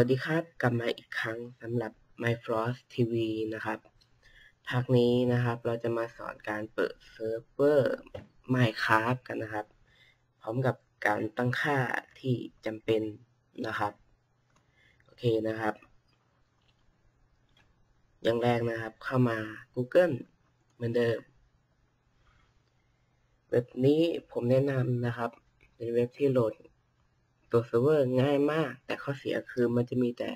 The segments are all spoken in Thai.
วัสดีครับ กลับมาอีกครั้งสำหรับ MyFrost TV นะครับภาคนี้นะครับ เราจะมาสอนการเปิดเซิร์ฟเวอร์ Minecraft กันนะครับ พร้อมกับการตั้งค่าที่จำเป็นนะครับ โอเคนะครับ อย่างแรกนะครับ เข้ามา Google เหมือนเดิม เว็บนี้ผมแนะนำนะครับ เป็นเว็บที่โหลด ตัวเซิร์ฟเวอร์ง่ายมาก แต่ข้อเสียคือมันจะมีแต่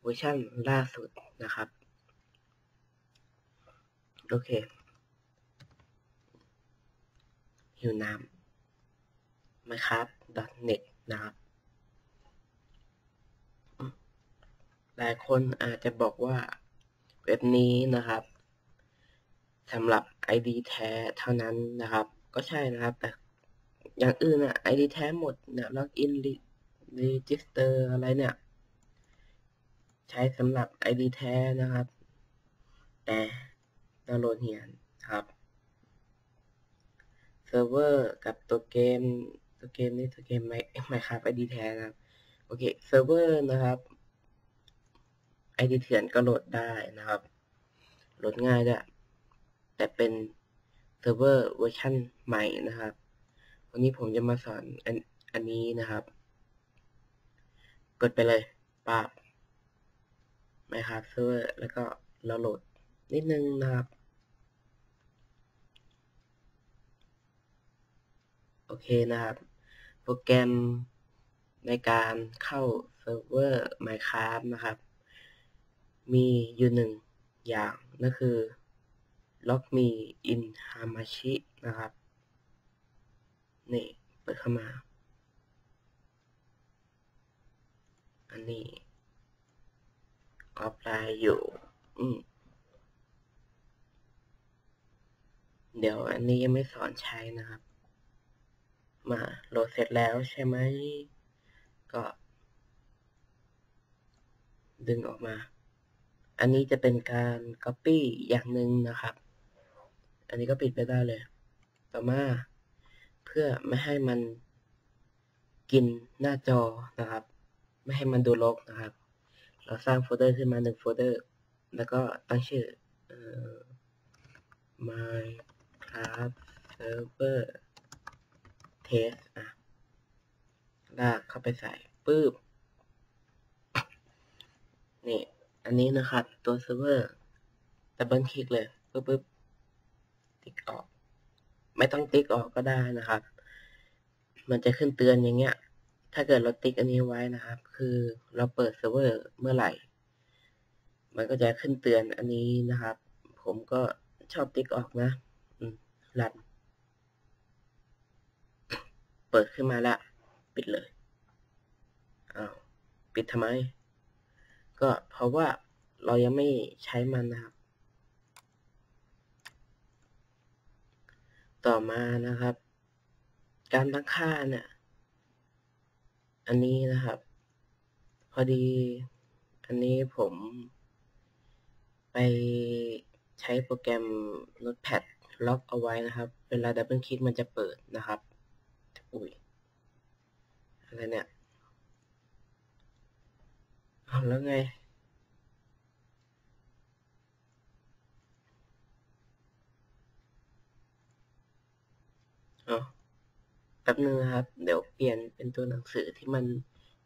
เวอร์ชันล่าสุดนะครับ โอเคหิวน้ำ minecraft.net นะครับ หลายคนอาจจะบอกว่าเว็บนี้นะครับสำหรับ ID แท้เท่านั้นนะครับ ก็ใช่นะครับ แต่ อย่างอื่นอะ ID แท้หมดเนี่ยล็อกอินรีจิสเตอร์อะไรเนี่ย ใช้สำหรับ ID แท้นะครับ แต่ดาวน์โหลดเหียนครับเซิร์ฟเวอร์กับตัวเกมตัวเกมนี่ตัวเกมไม่ไม่ครับ ID แท้นะครับ โอเคเซิร์ฟเวอร์นะครับ ID เถื่อนก็โหลดได้นะครับ โหลดง่ายด้วยแต่เป็นเซิร์ฟเวอร์เวอร์ชันใหม่นะครับ วันนี้ผมจะมาสอนอันอันนี้นะครับ กดไปเลยปาบไมครับเซิร์ฟเวอร์แล้วก็เราโหลดนิดนึงนะครับ โอเคนะครับ โปรแกรมในการเข้าเซิร์ฟเวอร์ Minecraft นะครับ มีอยู่หนึ่งอย่างนั่นคือ log me in hamachi นะครับ นี่ เปิดเข้ามา อันนี้ออฟไลน์อยู่ อืมเดี๋ยวอันนี้ยังไม่สอนใช้นะครับ มาโหลดเสร็จแล้วใช่ไหม ก็ ดึงออกมา อันนี้จะเป็นการ Copy อย่างหนึ่งนะครับ อันนี้ก็ปิดไปได้เลย ต่อมา เพื่อไม่ให้มันกินหน้าจอนะครับ ไม่ให้มันดูรกนะครับ เราสร้างโฟลเดอร์ขึ้นมาหนึ่งโฟลเดอร์ แล้วก็ตั้งชื่อ Minecraft Server Test อะลากเข้าไปใส่ปึ๊บนี่ อันนี้นะครับ ตัวเซิร์ฟเวอร์ดับเบิลคลิกเลยปึ๊บปึ๊บติ๊กออก ไม่ต้องติ๊กออกก็ได้นะครับ มันจะขึ้นเตือนอย่างเงี้ย ถ้าเกิดเราติ๊กอันนี้ไว้นะครับ คือเราเปิดเซิร์ฟเวอร์เมื่อไหร่ มันก็จะขึ้นเตือนอันนี้นะครับ ผมก็ชอบติ๊กออกนะรันเปิดขึ้นมาละ ปิดเลยอ้าวปิดทำไม ก็เพราะว่าเรายังไม่ใช้มันนะครับ ต่อมานะครับ การตั้งค่าเนี่ยอันนี้นะครับ พอดี อันนี้ผม ไปใช้โปรแกรม Notepad ล็อกเอาไว้นะครับ เวลาดับเบิลคลิกมันจะเปิดนะครับอุ้ยอะไรเนี่ยแล้วไง อ๋อแป๊บนึงนะครับ เดี๋ยวเปลี่ยนเป็นตัวหนังสือที่มัน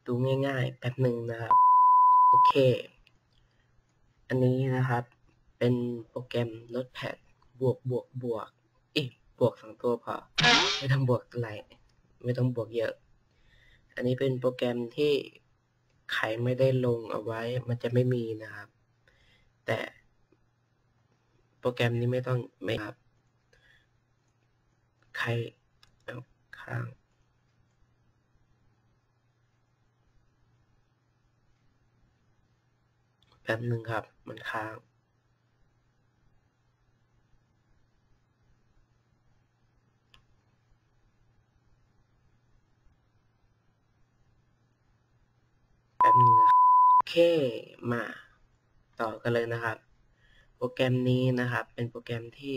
ดูง่ายๆ แป๊บนึงนะครับ โอเค อันนี้นะครับ เป็นโปรแกรม Notepad บวกบวกบวกอีกบวกสองตัวพอ ไม่ต้องบวกอะไร ไม่ต้องบวกเยอะ อันนี้เป็นโปรแกรมที่ใครไม่ได้ลงเอาไว้ มันจะไม่มีนะครับ แต่โปรแกรมนี้ไม่ต้องไม่ครับ ใครเอาค้างแป๊บหนึ่งครับ มันค้าง แป๊บนึงนะโอเค มา ต่อกันเลยนะครับ โปรแกรมนี้นะครับ เป็นโปรแกรมที่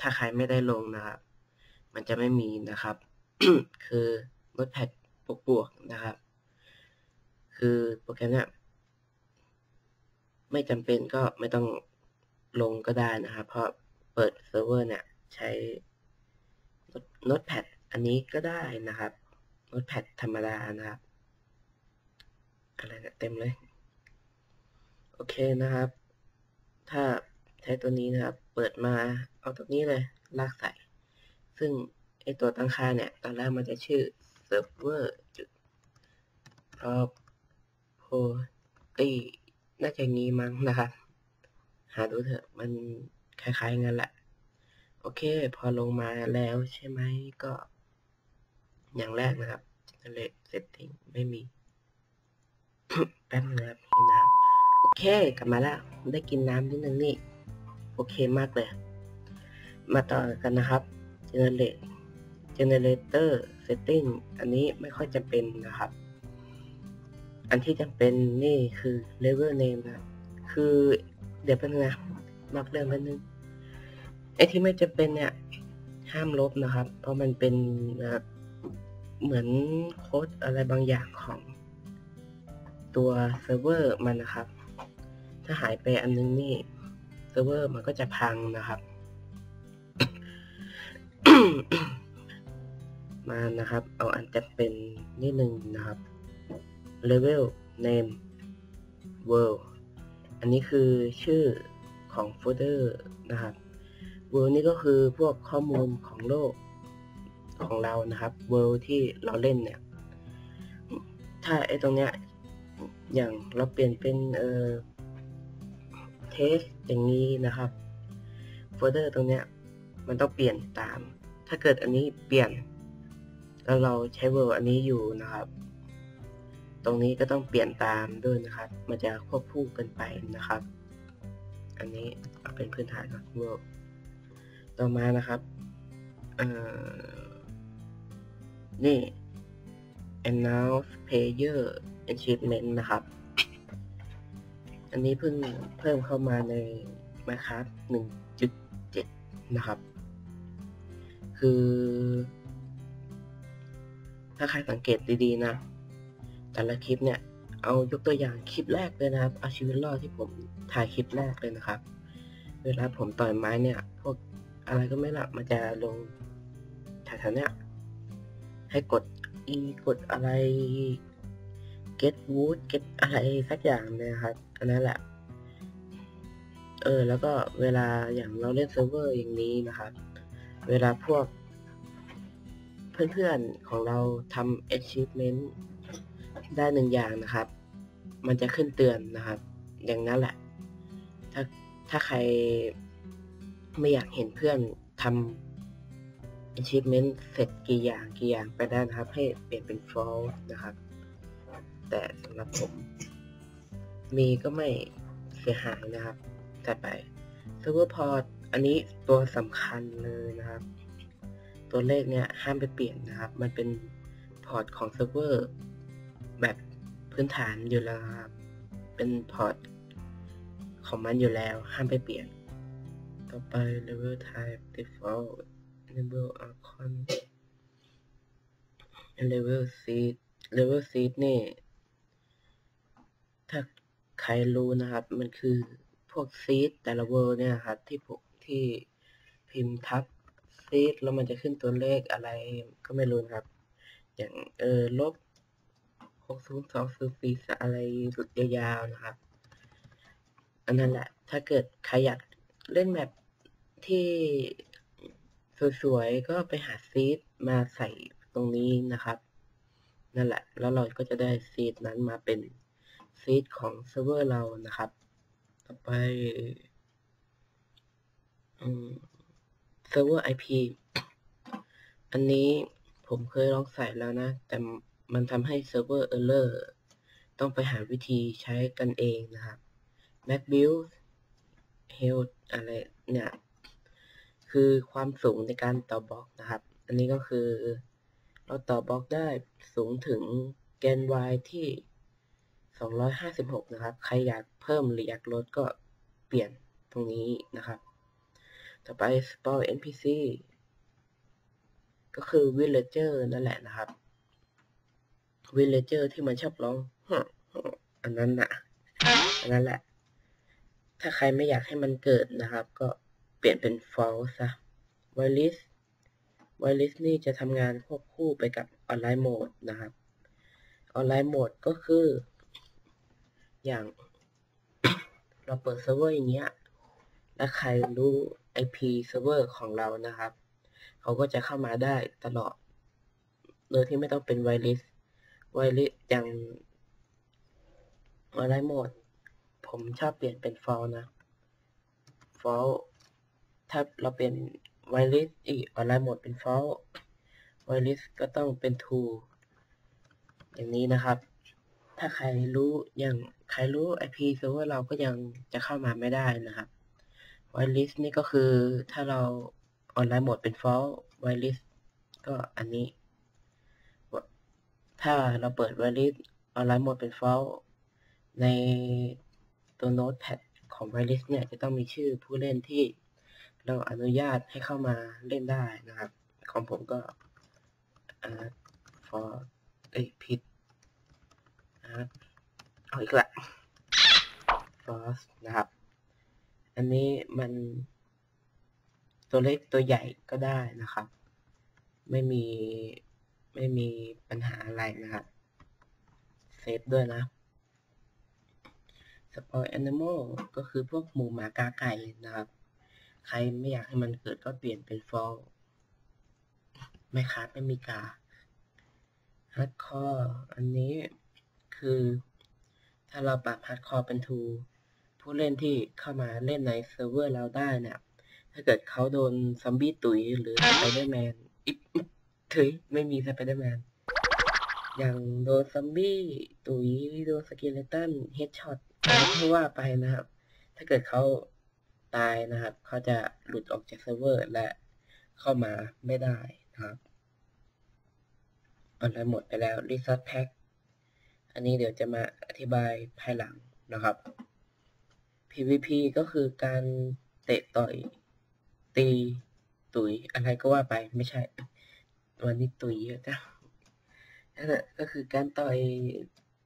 ถ้าใครไม่ได้ลงนะครับ มันจะไม่มีนะครับ คือ Notepad บวกๆนะครับ คือโปรแกรมเนี้ยไม่จำเป็นก็ไม่ต้องลงก็ได้นะครับ เพราะเปิดเซิร์ฟเวอร์เนี่ยใช้ Notepad อันนี้ก็ได้นะครับ Notepad ธรรมดานะครับ อะไรเนี่ยเต็มเลย โอเคนะครับ ถ้าใช้ตัวนี้นะครับ เปิดมาเอาตัวนี้เลย ลากใส่ ซึ่งไอตัวตั้งค่าเนี่ย ตอนแรกมันจะชื่อ server จุด property น่าจะงี้มั้งนะครับ หาดูเถอะมันคล้ายๆงั้นแหละ โอเค พอลงมาแล้วใช่ไหมก็ อย่างแรกนะครับ generate setting ไม่มี แป๊บนึงครับกินน้ำโอเค กลับมาแล้ว ได้กินน้ำนิดนึงนี่ โอเคมากเลย มาต่อกันนะครับ generate generator setting อันนี้ไม่ค่อยจำเป็นนะครับ อันที่จำเป็นนี่คือ level name นะ คือเดี๋ยวแป๊บนึงนะนอกเรื่องแป๊บนึงไอ้ที่ไม่จำเป็นเนี่ย ห้ามลบนะครับ เพราะมันเป็นนะครับเหมือนโค้ดอะไรบางอย่างของตัวเซิร์ฟเวอร์มันนะครับ ถ้าหายไปอันนึงนี่เซิร์ฟเวอร์มันก็จะพังนะครับ มานะครับ เอาอันจะเป็นนิดนึงนะครับ level name world อันนี้คือชื่อของโฟลเดอร์นะครับ world นี่ก็คือพวกข้อมูลของโลกของเรานะครับ world ที่เราเล่นเนี่ย ถ้าไอ้ตรงเนี้ย อย่างเราเปลี่ยนเป็นเอ่อเทสอย่างนี้นะครับ โฟลเดอร์ตรงเนี้ย มันต้องเปลี่ยนตาม ถ้าเกิดอันนี้เปลี่ยน แล้วเราใช้ world อันนี้อยู่นะครับ ตรงนี้ก็ต้องเปลี่ยนตามด้วยนะครับ มันจะควบคู่กันไปนะครับ อันนี้เอาเป็นพื้นฐานก่อน world ต่อมานะครับนี่ announce player achievement นะครับ อันนี้เพิ่งเพิ่มเข้ามาใน Minecraft 1.7 นะครับ คือ ถ้าใครสังเกตดีๆนะ แต่ละคลิปเนี่ย เอายกตัวอย่างคลิปแรกเลยนะครับ เอาชีวิตรอดที่ผมถ่ายคลิปแรกเลยนะครับ เวลาผมต่อยไม้เนี่ย พวกอะไรก็ไม่ละมันจะลงแถวๆเนี้ยให้กด e กดอะไร get wood get อะไรสักอย่างเลยครับ อันนั้นแหละเออแล้วก็เวลาอย่างเราเล่นเซิร์ฟเวอร์อย่างนี้นะครับ เวลาพวกเพื่อนๆของเราทำ achievement ได้หนึ่งอย่างนะครับ มันจะขึ้นเตือนนะครับ อย่างนั้นแหละ ถ้าถ้าใครไม่อยากเห็นเพื่อนทำ achievement เสร็จกี่อย่างกี่อย่างไปได้นะครับ ให้เปลี่ยนเป็น false นะครับ แต่สำหรับผม มีก็ไม่เสียหายนะครับ ต่อไป server port อันนี้ตัวสำคัญเลยนะครับ ตัวเลขเนี่ยห้ามไปเปลี่ยนนะครับ มันเป็นพอร์ตของเซิร์ฟเวอร์แบบพื้นฐานอยู่แล้วครับ เป็นพอร์ตของมันอยู่แล้ว ห้ามไปเปลี่ยน ต่อไป level type default enable icon level seed level seed นี่ ถ้าใครรู้นะครับ มันคือพวกซีดแต่ละเวอร์เนี่ยครับที่ผม ที่พิมพ์ทับซีดแล้วมันจะขึ้นตัวเลขอะไรก็ไม่รู้ครับ อย่างเออลบหกศูนย์สองศูนย์สี่อะไรสุดยาวๆนะครับ อันนั้นแหละ ถ้าเกิดใครอยากเล่นแบบที่สวยๆ ก็ไปหาซีดมาใส่ตรงนี้นะครับ นั่นแหละ แล้วเราก็จะได้ซีดนั้นมาเป็นซีดของเซิร์ฟเวอร์เรานะครับ ต่อไป เซิร์ฟเวอร์ IP อันนี้ผมเคยลองใส่แล้วนะ แต่มันทำให้เซิร์ฟเวอร์เออร์เลอร์ต้องไปหาวิธีใช้กันเองนะครับ Mac Build Health อะไรเนี่ย คือความสูงในการต่อบล็อกนะครับ อันนี้ก็คือเราต่อบล็อกได้สูงถึงแกน y ที่ 256 นะครับ ใครอยากเพิ่มหรืออยากลดก็เปลี่ยนตรงนี้นะครับ ต่อไป spawn npc ก็คือ villager นั่นแหละนะครับ villager ที่มันชอบร้องอันนั้นนะอันนั้นแหละ ถ้าใครไม่อยากให้มันเกิดนะครับ ก็เปลี่ยนเป็น false ซะ whitelist whitelist นี่จะทำงานควบคู่ไปกับ online mode นะครับ online mode ก็คือ อย่าง เราเปิดเซิร์ฟเวอร์อย่างเงี้ย และใครรู้ IP เซิร์ฟเวอร์ของเรานะครับ เขาก็จะเข้ามาได้ตลอด โดยที่ไม่ต้องเป็นไวริสไวริสอย่างออนไลน์โหมด ผมชอบเปลี่ยนเป็นฟอลนะฟอลถ้าเราเปลี่ยนไวริสอีกออนไลน์หมดเป็นฟอลไวริสก็ต้องเป็นทูอย่างนี้นะครับ ถ้าใครรู้อย่างใครรู้ IP เซิร์ฟเวอร์เราก็ยังจะเข้ามาไม่ได้นะครับ ไวริสนี่ก็คือถ้าเราออนไลน์โหมดเป็น false whitelist ก็อันนี้ ถ้าเราเปิด whitelist ออนไลน์โหมดเป็น false ในตัว notepad ของ whitelist เนี่ยจะต้องมีชื่อผู้เล่นที่เราอนุญาตให้เข้ามาเล่นได้นะครับ ของผมก็ for เอ้ยผิดนะครับเอาอีกละ false นะครับ อันนี้มันตัวเล็กตัวใหญ่ก็ได้นะครับ ไม่มีไม่มีปัญหาอะไรนะครับเซฟด้วยนะสปอยแอนิมอลก็คือพวกหมูหมากาไก่นะครับ ใครไม่อยากให้มันเกิดก็เปลี่ยนเป็นฟอลไม่คัดไม่มีกาฮัดคอร์อันนี้คือ ถ้าเราปรับฮัดคอร์เป็นทู ผู้เล่นที่เข้ามาเล่นในเซิร์ฟเวอร์เราได้เนี่ย ถ้าเกิดเขาโดนซอมบี้ตุ๋ยหรือสไปเดอร์แมนอิ๊เฮ้ยไม่มีสไปเดอร์แมนอย่างโดนซอมบี้ตุ๋ยโดนสเกเลตันเฮดช็อตไม่ว่าไปนะครับ ถ้าเกิดเขาตายนะครับเขาจะหลุดออกจากเซิร์ฟเวอร์และเข้ามาไม่ได้นะครับออนไลน์หมดไปแล้ว Resource Pack อันนี้เดี๋ยวจะมาอธิบายภายหลังนะครับ PVP ก็คือการเตะต่อย ตีตุ๋ยอะไรก็ว่าไปไม่ใช่ วันนี้ตุ๋ยเยอะจ้ะนั่นแหละก็คือการต่อย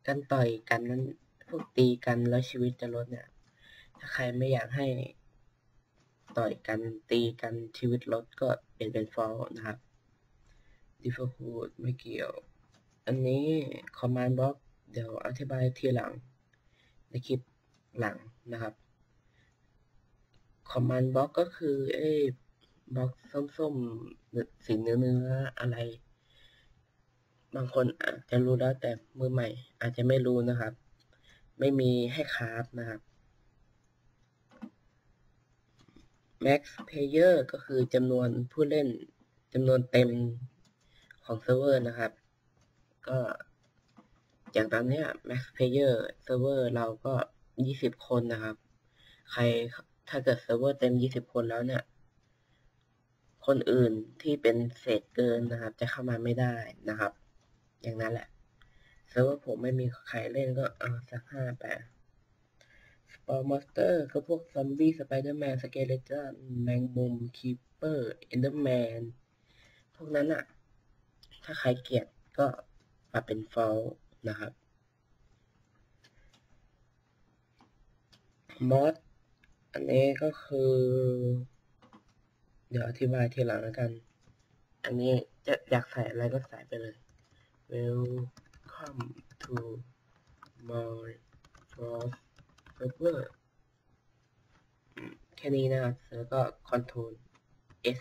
การต่อยกันนั้นพวกตีกันแล้วชีวิตจะลดเนี่ยถ้าใครไม่อยากให้ต่อยกันตีกันชีวิตลดก็เปลี่ยนเป็นฟอลนะครับ default ไม่เกี่ยว อันนี้ command block เดี๋ยวอธิบายทีหลังในคลิปหลัง นะครับคอมมานด์บล็อกก็คือไอ้บล็อกส้มๆสีเนื้อเนื้ออะไร บางคนอาจจะรู้แล้วแต่มือใหม่ อาจจะไม่รู้นะครับ ไม่มีให้คราฟนะครับ max player ก็คือจำนวนผู้เล่นจำนวนเต็มของเซิร์ฟเวอร์นะครับ ก็อย่างตอนนี้ max player เซิร์ฟเวอร์เราก็ 20คนนะครับ ใครถ้าเกิดเซิร์ฟเวอร์เต็ม20คนแล้วเนี่ย คนอื่นที่เป็นเศษเกินนะครับ จะเข้ามาไม่ได้นะครับ อย่างนั้นแหละเซิร์ฟเวอร์ผมไม่มีใครเล่นก็เอาสักห้าแปดสปอร์มอสเตอร์ก็พวกซอมบี้สไปเดอร์แมนสเกเลตันแมงมุมคีเปอร์เอนเดอร์แมนพวกนั้นอะถ้าใครเกลียดก็ปรับเป็นฟอลนะครับ มอสอันนี้ก็คือ เดี๋ยวอธิบายทีหลังแล้วกัน อันนี้จะอยากใส่อะไรก็ใส่ไปเลย Welcome to my first server แค่นี้นะครับ แล้วก็ Control S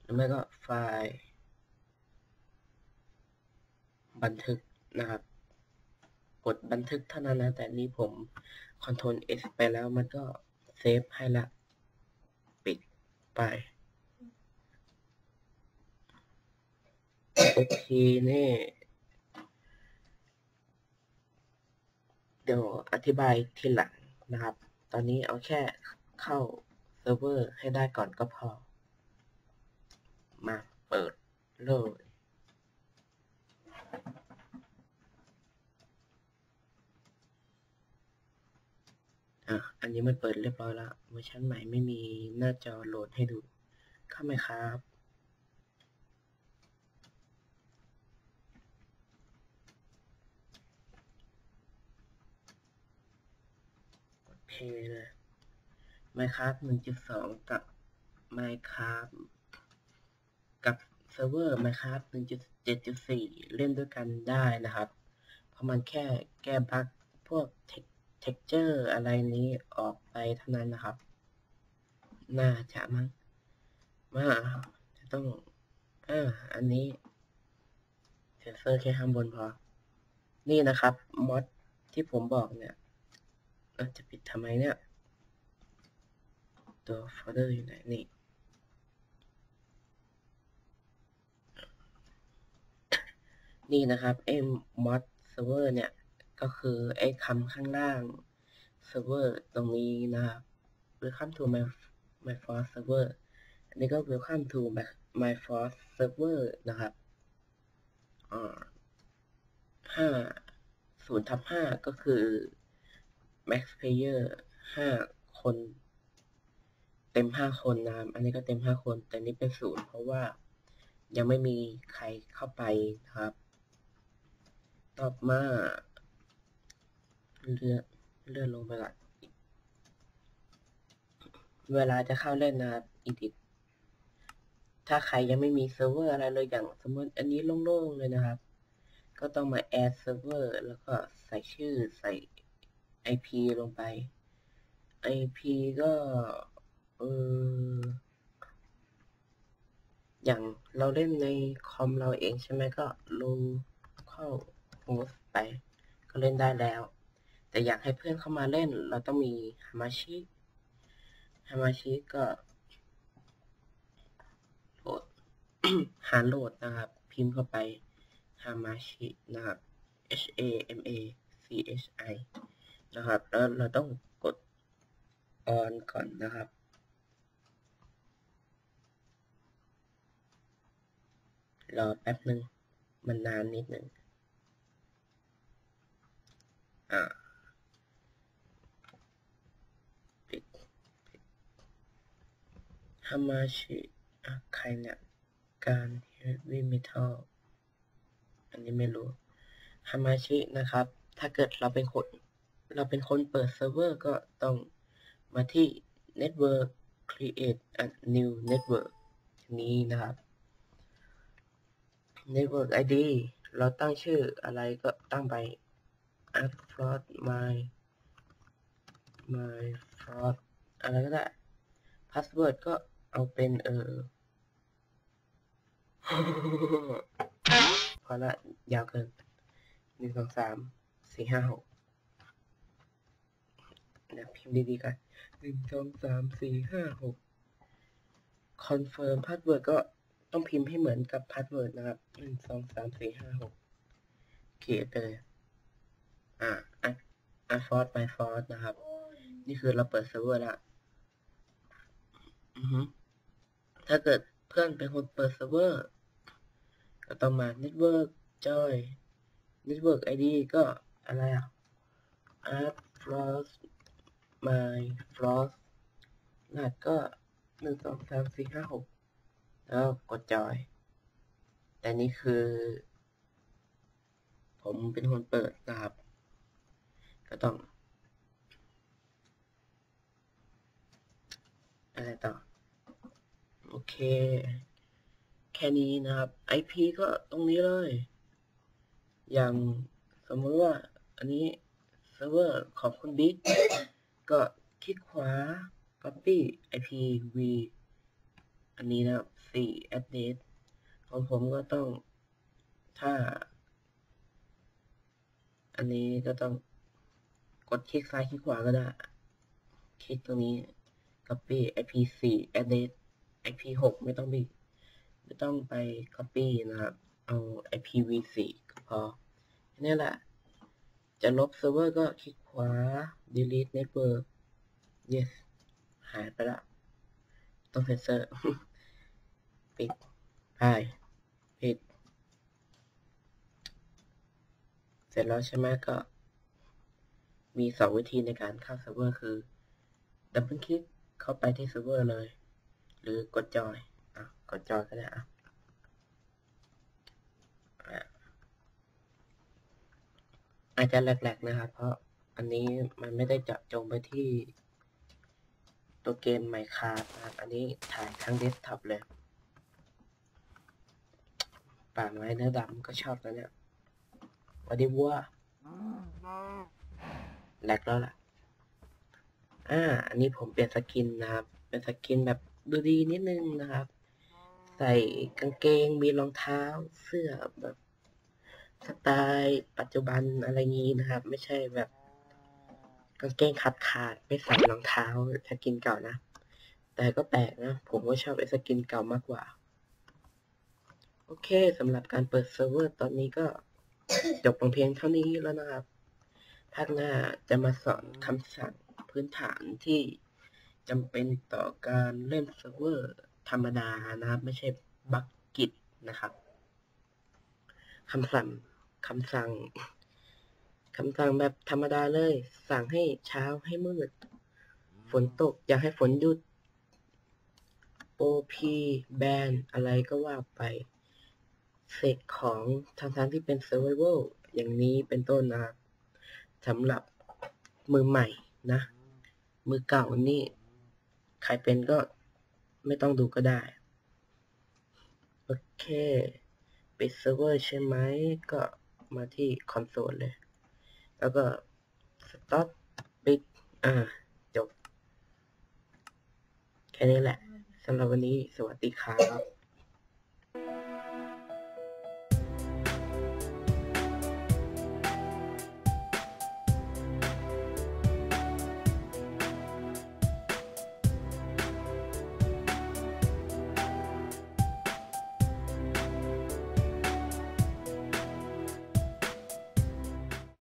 หรือไม่ก็ไฟล์ บันทึกนะครับ กดบันทึกเท่านั้นนะ แต่นี้ผม Ctrl S ไปแล้วมันก็เซฟให้ละ ปิดไป โอเคนี่เดี๋ยวอธิบายทีหลังนะครับ ตอนนี้เอาแค่เข้าเซิร์ฟเวอร์ให้ได้ก่อนก็พอ มาเปิดเลย อะอันนี้มันเปิดเรียบร้อยแล้วเวอร์ชันใหม่ไม่มีหน้าจอโหลดให้ดู เข้าไหมครับเคเลย Minecraft 1.2 กับ Minecraft กับเซิร์ฟเวอร์ Minecraft 1.7.4 เล่นด้วยกันได้นะครับ เพราะมันแค่แก้บั๊กพวก texture อะไรนี้ออกไปเท่านั้นนะครับ น่าจะมั้งว่าจะต้องเอออันนี้เซนเซอร์แค่ข้างบนพอ นี่นะครับมอดที่ผมบอกเนี่ยจะปิดทำไมเนี่ย ตัวโฟลเดอร์อยู่ไหนนี่นี่นะครับไอ้ mod server เนี่ย ก็คือไอ้คำข้างล่าง server ตรงนี้นะครับ welcome to my my first server อันนี้ก็ welcome to my my first server นะครับอ่าห้าศูนย์ทับห้าก็คือ max player ห้าคน เต็มห้าคนนะครับอันนี้ก็เต็มห้าคน แต่นี้เป็นศูนย์เพราะว่ายังไม่มีใครเข้าไปนะครับ ต่อมา เลื่อนเลื่อนลงไปก่อนเวลาจะเข้าเล่นนะครับอีดิทถ้าใครยังไม่มีเซิร์ฟเวอร์อะไรเลยอย่างสมมติอันนี้โล่งๆเลยนะครับ ก็ต้องมา add server แล้วก็ใส่ชื่อใส่ IP ลงไป IP ก็เอออย่างเราเล่นในคอมเราเองใช่ไหมก็ลงเข้าโฮสไป ก็เล่นได้แล้ว แต่อยากให้เพื่อนเข้ามาเล่น เราต้องมีฮามาชิฮามาชิก็โหลดหาโหลดนะครับ พิมพ์เข้าไปฮามาชินะครับ H A M A C H I นะครับ แล้วเราต้องกด on ก่อนนะครับรอแป๊บหนึ่งมันนานนิดหนึ่งอ่าปิดปิด ฮามาชิอะใครเนี่ยการเฮฟวี่เมทัลอันนี้ไม่รู้ฮามาชินะครับ ถ้าเกิดเราเป็นคน เราเป็นคนเปิดเซิร์ฟเวอร์ก็ต้องมาที่ network create a new network นี้นะครับ network ID เราตั้งชื่ออะไรก็ตั้งไป upload my my fraud อะไรก็ได้ password ก็ เอาเป็นเออพอละยาวเกินหนึ่งสองสามสี่ห้าหกนะพิมพ์ดีๆกันหนึ่งสองสามสี่ห้าหก confirm password ก็ต้องพิมพ์ให้เหมือนกับ password นะครับหนึ่งสองสามสี่ห้าหกเขียนไปเลย อ่าอะอะ force by force นะครับ นี่คือเราเปิดเซิร์ฟเวอร์ล้วอือฮึ ถ้าเกิดเพื่อนเป็นคนเปิดเซิร์ฟเวอร์ก็ต้องมา network join network ID ก็อะไรอะ add frost my frost รหัสก็หนึ่งสองสามสี่ห้าหกแล้วกดจอย แต่นี่คือ ผมเป็นคนเปิดนะครับ ก็ต้องอะไรต่อ อเค แค่นี้นะครับ IP ก็ตรงนี้เลย อย่างสมมติว่าอันนี้เซิร์ฟเวอร์ของคุณบิ๊กก็คลิกขวา copy IP v อันนี้นะครับ 4 address ของผมก็ต้องถ้า อันนี้ก็ต้องกดคลิกซ้ายคลิกขวาก็ได้ คลิกตรงนี้ copy IP 4 address IP 6 ไม่ต้องไปไม่ต้องไป copy นะครับ เอา IPv4 ก็พอนี่แหละ จะลบเซิร์ฟเวอร์ก็คลิกขวา delete network yes หายไปละต้องเซนเซอร์ ปิดไปปิด เสร็จแล้วใช่ไหมก็ มีสองวิธีในการเข้าเซิร์ฟเวอร์คือดับเบิลคลิกเข้าไปที่เซิร์ฟเวอร์เลย หรือกดจอยอะกดจอยก็ได้อะอาจจะแหลกๆนะครับ เพราะอันนี้มันไม่ได้เจาะจงไปที่ตัวเกมไมค r า f t นะครับ อันนี้ถ่ายทั้งเดสก์ท็อปเลย ป่าไม้เนื้อดำก็ชอบแล้วเนี่ยวัสดีวัวแลกแล้วล่ะ อ่า อันนี้ผมเปลี่ยนสกินนะครับ เป็นสกินแบบ ดูดีนิดนึงนะครับ ใส่กางเกงมีรองเท้าเสื้อแบบสไตล์ปัจจุบันอะไรงี้นะครับ ไม่ใช่แบบกางเกงขาดขาดๆไม่ใส่รองเท้าสกินเก่านะ แต่ก็แปลกนะ ผมก็ชอบไอ้สกินเก่ามากกว่า โอเคสำหรับการเปิดเซิร์ฟเวอร์ตอนนี้ก็จบลงเพียงเท่านี้แล้วนะครับภาคหน้าจะมาสอนคำสั่งพื้นฐานที่ จำเป็นต่อการเล่นเซิร์ฟเวอร์ธรรมดานะครับ ไม่ใช่บักกิตนะครับคำสั่งคำสั่งคำสั่งแบบธรรมดาเลย สั่งให้เช้าให้มืด ฝนตกอยากให้ฝนหยุด OP แบนอะไรก็ว่าไปเสกของทางทางที่เป็น Survival อย่างนี้เป็นต้นนะครับสำหรับมือใหม่นะ มือเก่านี่ ใครเป็นก็ไม่ต้องดูก็ได้ โอเค ปิดเซิร์ฟเวอร์ใช่ไหม ก็มาที่คอนโซลเลย แล้วก็ stop ปิด อ่า จบ แค่นี้แหละสำหรับวันนี้สวัสดีครับ